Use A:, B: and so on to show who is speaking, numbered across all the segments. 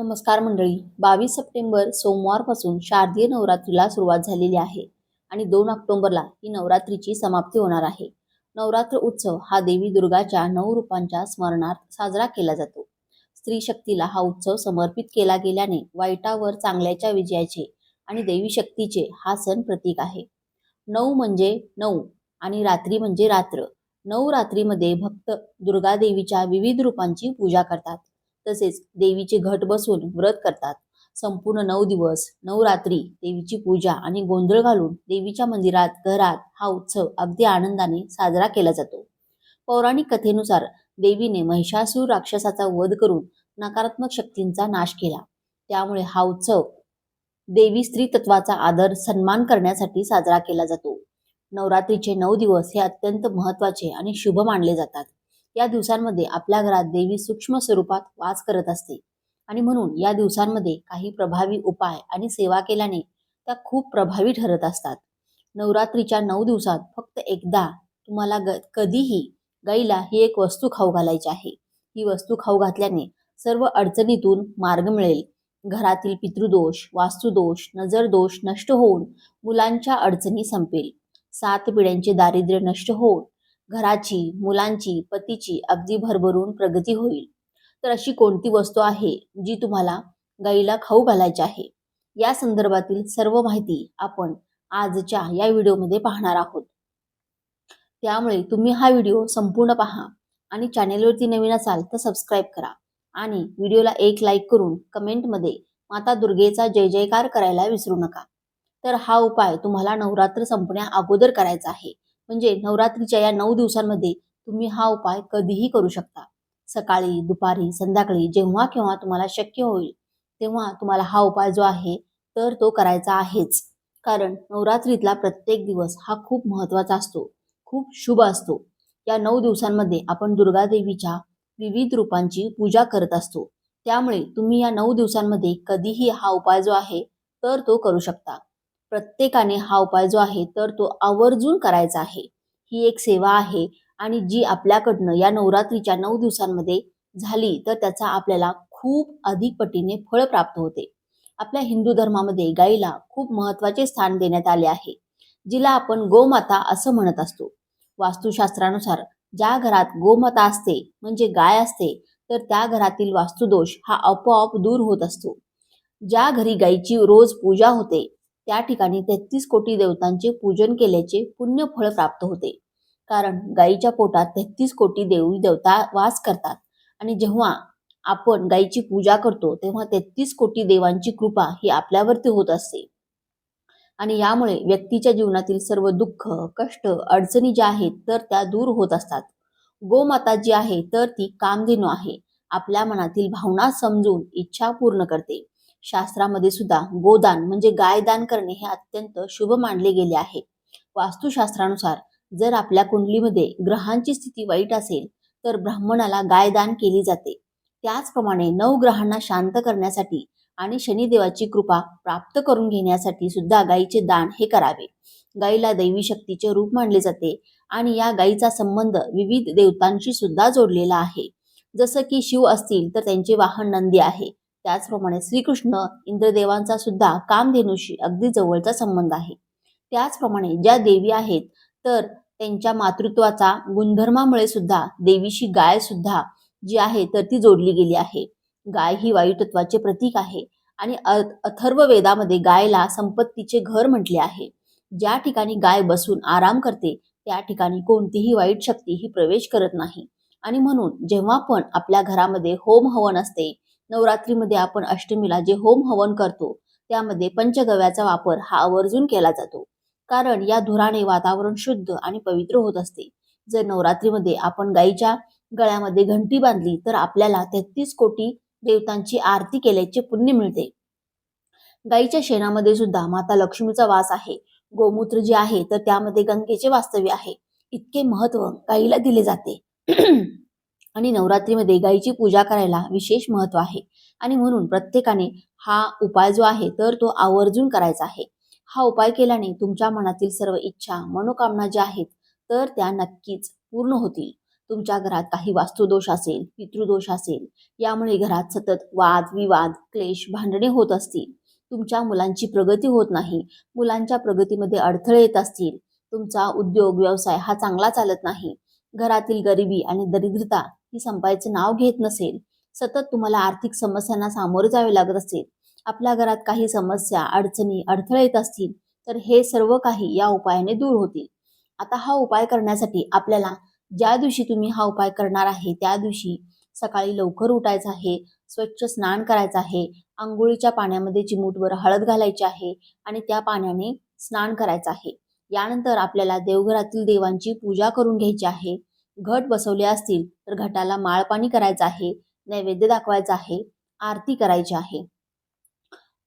A: नमस्कार मंडळी. बावीस सप्टेंबर सोमवारपासून शारदीय नवरात्रीला सुरुवात झालेली आहे आणि दोन ऑक्टोबरला ही नवरात्रीची समाप्ती होणार आहे. नवरात्र उत्सव हा देवी दुर्गाच्या नऊ रूपांच्या स्मरणार्थ साजरा केला जातो. स्त्री शक्तीला हा उत्सव समर्पित केला गेल्याने वाईटावर चांगल्याच्या विजयाचे आणि देवी शक्तीचे हा सण प्रतीक आहे. नऊ म्हणजे नऊ आणि रात्री म्हणजे रात्र. नऊ रात्रीमध्ये भक्त दुर्गादेवीच्या विविध रूपांची पूजा करतात. तसेच देवीचे घट बसून व्रत करतात. संपूर्ण नऊ दिवस नऊ रात्री देवीची पूजा आणि गोंधळ घालून देवीच्या मंदिरात घरात हा उत्सव अगदी आनंदाने साजरा केला जातो. पौराणिक कथेनुसार देवीने महिषासूर राक्षसाचा वध करून नकारात्मक शक्तींचा नाश केला. त्यामुळे हा उत्सव देवी स्त्री तत्वाचा आदर सन्मान करण्यासाठी साजरा केला जातो. नवरात्रीचे नऊ दिवस हे अत्यंत महत्त्वाचे आणि शुभ मानले जातात. या दिवसांमध्ये आपल्या घरात देवी सूक्ष्म स्वरूपात वास करत असते. आणि म्हणून या दिवसांमध्ये काही प्रभावी उपाय आणि सेवा केल्याने त्या खूप प्रभावी ठरत असतात. नवरात्रीच्या नऊ दिवसात फक्त एकदा तुम्हाला ग कधीही गाईला ही एक वस्तू खाऊ घालायची आहे. ही वस्तू खाऊ घातल्याने सर्व अडचणीतून मार्ग मिळेल. घरातील पितृदोष वास्तुदोष नजरदोष नष्ट होऊन मुलांच्या अडचणी संपेल. सात पिढ्यांचे दारिद्र्य नष्ट होऊन घराची मुलांची पतीची अगदी भरभरून प्रगती होईल. तर अशी कोणती वस्तू आहे जी तुम्हाला गाईला खाऊ घालायची आहे? या संदर्भातील सर्व माहिती आपण आजच्या या व्हिडिओमध्ये पाहणार आहोत. त्यामुळे तुम्ही हा व्हिडिओ संपूर्ण पहा आणि चॅनेलवरती नवीन असाल तर सबस्क्राईब करा आणि व्हिडिओला एक लाईक करून कमेंटमध्ये माता दुर्गेचा जय जयकार करायला विसरू नका. तर हा उपाय तुम्हाला नवरात्र संपण्या अगोदर करायचा आहे. म्हणजे नवरात्रीच्या या नऊ दिवसांमध्ये तुम्ही हा उपाय कधीही करू शकता. सकाळी दुपारी संध्याकाळी जेव्हा केव्हा तुम्हाला शक्य होईल तेव्हा तुम्हाला हा उपाय जो आहे तर तो करायचा आहेच. कारण नवरात्रीतला प्रत्येक दिवस हा खूप महत्त्वाचा असतो खूप शुभ असतो. या नऊ दिवसांमध्ये आपण दुर्गादेवीच्या विविध रूपांची पूजा करत असतो. त्यामुळे तुम्ही या नऊ दिवसांमध्ये कधीही हा उपाय जो आहे तर तो करू शकता. प्रत्येकाने हा उपाय जो आहे तर तो आवर्जून करायचा आहे. ही एक सेवा आहे आणि जी आपल्याकडनं या नवरात्रीच्या नऊ दिवसांमध्ये झाली तर त्याचा आपल्याला खूप अधिक पटीने फळ प्राप्त होते. आपल्या हिंदू धर्मामध्ये गाईला खूप महत्त्वाचे स्थान देण्यात आले आहे जिला आपण गोमाता असं म्हणत असतो. वास्तुशास्त्रानुसार ज्या घरात गोमाता असते म्हणजे गाय असते तर त्या घरातील वास्तुदोष हा आपोआप दूर होत असतो. ज्या घरी गायीची रोज पूजा होते त्या ठिकाणी तेहतीस कोटी देवतांचे पूजन केल्याचे पुण्य फळ प्राप्त होते. कारण गायीच्या पोटात तेहतीस कोटी देवी देवता वास करतात आणि जेव्हा आपण गायीची पूजा करतो तेव्हा तेहतीस कोटी देवांची कृपा ही आपल्यावरती होत असते. आणि यामुळे व्यक्तीच्या जीवनातील सर्व दुःख कष्ट अडचणी ज्या आहेत तर त्या दूर होत असतात. गोमाता जी आहे तर ती कामधेनू आहे. आपल्या मनातील भावना समजून इच्छा पूर्ण करते. शास्त्रामध्ये सुद्धा गोदान म्हणजे गायदान करणे हे अत्यंत शुभ मानले गेले आहे. वास्तुशास्त्रानुसार जर आपल्या कुंडलीमध्ये ग्रहांची स्थिती वाईट असेल तर ब्राह्मणाला गायदान केली जाते. त्याचप्रमाणे नऊ ग्रहांना शांत करण्यासाठी आणि शनिदेवाची कृपा प्राप्त करून घेण्यासाठी सुद्धा गायीचे दान हे करावे. गायीला दैवी शक्तीचे रूप मानले जाते आणि या गायीचा संबंध विविध देवतांशी सुद्धा जोडलेला आहे. जसं की शिव असतील तर त्यांचे वाहन नंदी आहे. त्याचप्रमाणे श्रीकृष्ण इंद्रदेवांचा सुद्धा कामधेनूशी अगदी जवळचा संबंध आहे. त्याचप्रमाणे ज्या देवी आहेत तर त्यांच्या मातृत्वाचा गुणधर्मामुळे सुद्धा देवीशी गाय सुद्धा जी आहे तर ती जोडली गेली आहे. गाय ही वायुतत्वाचे प्रतीक आहे आणि अथर्व वेदामध्ये गायला संपत्तीचे घर म्हटले आहे. ज्या ठिकाणी गाय बसून आराम करते त्या ठिकाणी कोणतीही वाईट शक्ती ही प्रवेश करत नाही. आणि म्हणून जेव्हा पण आपल्या घरामध्ये होम हवन असते नवरात्रीमध्ये आपण अष्टमीला जे होम हवन करतो त्यामध्ये पंचगव्याचा वापर हा आवर्जून केला जातो. कारण या धुराने वातावरण शुद्ध आणि पवित्र होत असते. जर नवरात्रीमध्ये आपण गाईच्या गळ्यामध्ये घंटी बांधली तर आपल्याला तेहतीस कोटी देवतांची आरती केल्याचे पुण्य मिळते. गाईच्या शेणामध्ये सुद्धा माता लक्ष्मीचा वास आहे. गोमूत्र जे आहे तर त्यामध्ये गंगेचे वास्तव्य आहे. इतके महत्त्व गाईला दिले जाते. आणि नवरात्रीमध्ये गायीची पूजा करायला विशेष महत्त्व आहे. आणि म्हणून प्रत्येकाने हा उपाय जो आहे तर तो आवर्जून करायचा आहे. हा उपाय केल्याने तुमच्या मनातील सर्व इच्छा मनोकामना ज्या आहेत तर त्या नक्कीच पूर्ण होतील. तुमच्या घरात काही वास्तुदोष असेल पितृदोष असेल यामुळे घरात सतत वाद विवाद क्लेश भांडणे होत असतील. तुमच्या मुलांची प्रगती होत नाही. मुलांच्या प्रगतीमध्ये अडथळे येत असतील. तुमचा उद्योग व्यवसाय हा चांगला चालत नाही. घरातील गरिबी आणि दरिद्रता ही संपायचं नाव घेत नसेल सतत तुम्हाला आर्थिक समस्यांना सामोरे जावे लागत असेल आपल्या घरात काही समस्या अडचणी अडथळे येत असतील तर हे सर्व काही या उपायाने दूर होतील. आता हा उपाय करण्यासाठी आपल्याला ज्या दिवशी तुम्ही हा उपाय करणार आहे त्या दिवशी सकाळी लवकर उठायचं आहे स्वच्छ स्नान करायचं आहे आंघोळीच्या पाण्यामध्ये चिमूटवर हळद घालायची आहे आणि त्या पाण्याने स्नान करायचं आहे. यानंतर आपल्याला देवघरातील देवांची पूजा करून घ्यायची आहे. घट बसवले असतील तर घटाला माळपाणी करायचं आहे नैवेद्य दाखवायचा आहे आरती करायची आहे.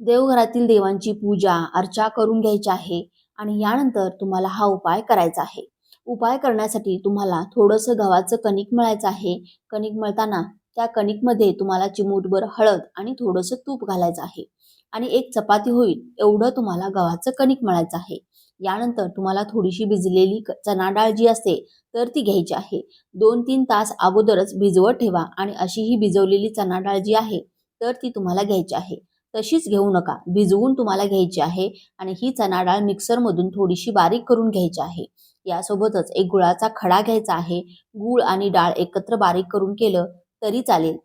A: देवघरातील देवांची पूजा अर्चा करून घ्यायची आहे आणि यानंतर तुम्हाला हा उपाय करायचा आहे. उपाय करण्यासाठी तुम्हाला थोडंसं गव्हाचं कणिक मळायचं आहे. कणिक मळताना त्या कणिकमध्ये तुम्हाला चिमूटभर हळद आणि थोडंसं तूप घालायचं आहे. आणि एक चपाती होईल एवढं तुम्हाला गव्हाचं कणिक मळायचं आहे. यानंतर तुम्हाला थोडीशी भिजलेली चणाडाळ चणा डाळ जी असते तर ती घ्यायची आहे. दोन तीन तास अगोदरच भिजवत ठेवा आणि अशी ही भिजवलेली चणा डाळ जी आहे तर ती तुम्हाला घ्यायची आहे. तशीच घेऊ नका भिजवून तुम्हाला घ्यायची आहे आणि ही चणा डाळ मिक्सरमधून थोडीशी बारीक करून घ्यायची आहे. यासोबतच एक गुळाचा खडा घ्यायचा आहे. गूळ आणि डाळ एकत्र बारीक करून केलं तरी चालेल.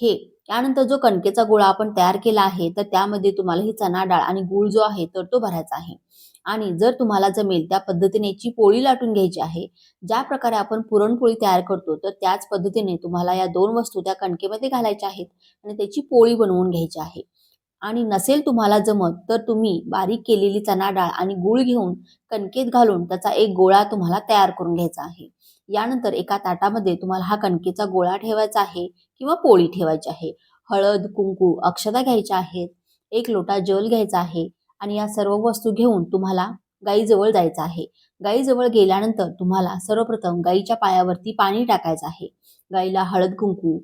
A: हे त्यानंतर जो कणकेचा गोळा आपण तयार केला आहे तर त्यामध्ये तुम्हाला ही चणा डाळ आणि गूळ जो आहे तर तो भरायचा आहे. आणि जर तुम्हाला जमेल त्या पद्धतीने याची पोळी लाटून घ्यायची आहे ज्या प्रकारे आपण पुरणपोळी तयार करतो तर त्याच पद्धतीने तुम्हाला या दोन वस्तू त्या कणकेमध्ये घालायच्या आहेत आणि त्याची पोळी बनवून घ्यायची आहे. आणि नसेल तुम्हाला जमत तर तुम्ही बारीक केलेली चणा डाळ आणि गूळ घेऊन कणकेत घालून त्याचा एक गोळा तुम्हाला तयार करून घ्यायचा आहे. यानंतर एका ताटामध्ये तुम्हाला हा कणकेचा गोळा ठेवायचा आहे किंवा पोळी ठेवायची आहे. हळद कुंकू अक्षता घ्यायच्या आहेत. एक लोटा जल घ्यायचा आहे. आणि या सर्व वस्तू घेऊन तुम्हाला गाईजवळ जायचं आहे. गाईजवळ गेल्यानंतर तुम्हाला सर्वप्रथम गाईच्या पायावरती पाणी टाकायचं आहे. गाईला हळद कुंकू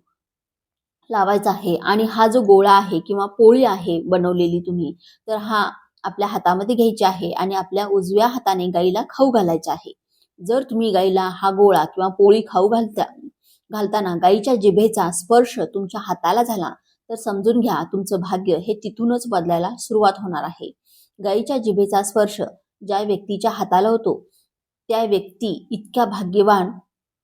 A: लावायचा आहे आणि हा जो गोळा आहे किंवा पोळी आहे बनवलेली तुम्ही तर हा आपल्या हातामध्ये घ्यायची आहे आणि आपल्या उजव्या हाताने गाईला खाऊ घालायचा आहे. जर तुम्ही गाईला हा गोळा किंवा पोळी खाऊ घालता घालताना गाईच्या जिभेचा स्पर्श तुमच्या हाताला झाला तर समजून घ्या तुमचं भाग्य हे तिथूनच बदलायला सुरुवात होणार आहे. गाईच्या जिभेचा स्पर्श ज्या व्यक्तीच्या हाताला होतो त्या व्यक्ती इतक्या भाग्यवान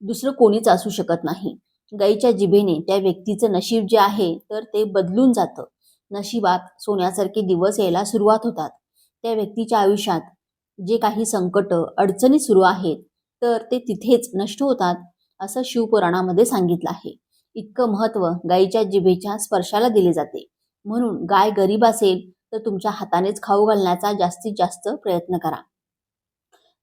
A: दुसरं कोणीच असू शकत नाही. गाईच्या जिभेने त्या व्यक्तीचं नशीब जे आहे तर ते बदलून जातं. नशिबात सोन्यासारखे दिवस यायला सुरुवात होतात. त्या व्यक्तीच्या आयुष्यात जे काही संकट अडचणी सुरू आहेत तर ते तिथेच नष्ट होतात असं शिवपुराणामध्ये सांगितलं आहे. इतकं महत्त्व गाईच्या जिभेच्या स्पर्शाला दिले जाते. म्हणून गाय गरीब असेल तर तुमच्या हातानेच खाऊ घालण्याचा जास्तीत जास्त प्रयत्न करा.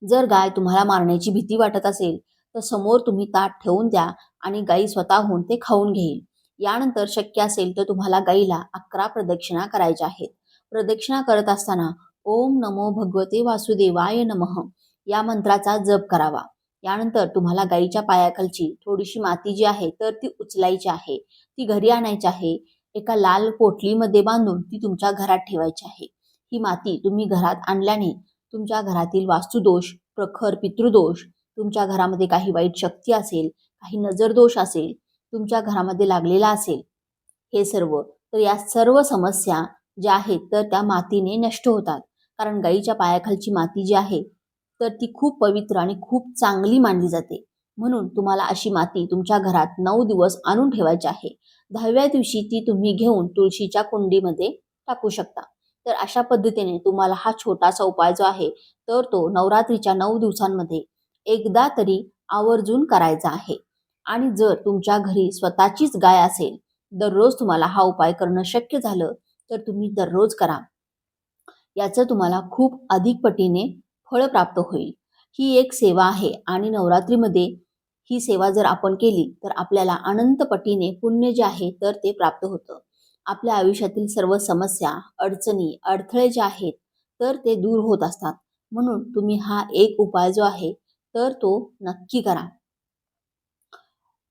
A: जर गाय तुम्हाला मारण्याची भीती वाटत असेल तर समोर तुम्ही ताट ठेवून द्या आणि गाई स्वतःहून ते खाऊन घेईल. यानंतर शक्य असेल तर तुम्हाला गाईला अकरा प्रदक्षिणा करायच्या आहेत. प्रदक्षिणा करत असताना ओम नमो भगवते वासुदेवाय नमः या मंत्राचा जप करावा. यानंतर तुम्हाला गाईच्या पायाखालची थोडीशी माती जी आहे तर ती उचलायची आहे. ती घरी आणायची आहे. एका लाल पोटलीमध्ये बांधून ती तुमच्या घरात ठेवायची आहे. ही माती तुम्ही घरात आणल्याने तुमच्या घरातील वास्तुदोष प्रखर पितृदोष तुमच्या घरामध्ये काही वाईट शक्ती असेल काही नजरदोष असेल तुमच्या घरामध्ये लागलेला असेल. हे सर्व तर या सर्व समस्या ज्या आहेत तर त्या मातीने नष्ट होतात. कारण गाईच्या पायाखालची माती जी आहे तर ती खूप पवित्र आणि खूप चांगली मानली जाते. म्हणून तुम्हाला अशी माती तुमच्या घरात नऊ दिवस आणून ठेवायची आहे. दहाव्या दिवशी ती तुम्ही घेऊन तुळशीच्या कुंडीमध्ये टाकू शकता. तर अशा पद्धतीने तुम्हाला हा छोटासा उपाय जो आहे तर तो नवरात्रीच्या नऊ दिवसांमध्ये एकदा तरी आवर्जून करायचा आहे. आणि जर तुमच्या घरी स्वतःचीच गाय असेल दररोज तुम्हाला हा उपाय करणं शक्य झालं तर तुम्ही दररोज करा. याचं तुम्हाला खूप अधिक पटीने फळ प्राप्त होईल. ही एक सेवा आहे आणि नवरात्रीमध्ये ही सेवा जर आपण केली तर आपल्याला अनंत पटीने पुण्य जे आहे तर ते प्राप्त होतं. आपल्या आयुष्यातील सर्व समस्या अडचणी अडथळे जे आहेत तर ते दूर होत असतात. म्हणून तुम्ही हा एक उपाय जो आहे तर तो नक्की करा.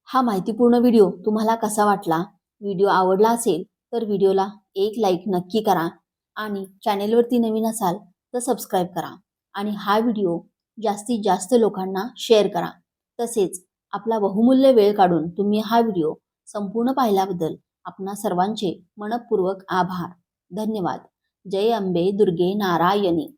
A: हा माहितीपूर्ण व्हिडिओ तुम्हाला कसा वाटला व्हिडिओ आवडला असेल तर व्हिडिओला एक लाईक नक्की करा आणि चॅनेलवरती नवीन असाल तर सबस्क्राईब करा आणि हा व्हिडिओ जास्तीत जास्त लोकांना शेअर करा. तसेच आपला बहुमूल्य वेळ काढून तुम्ही हा व्हिडिओ संपूर्ण पाहिल्याबद्दल आपणा सर्वांचे मनपूर्वक आभार. धन्यवाद. जय अंबे दुर्गे नारायणी.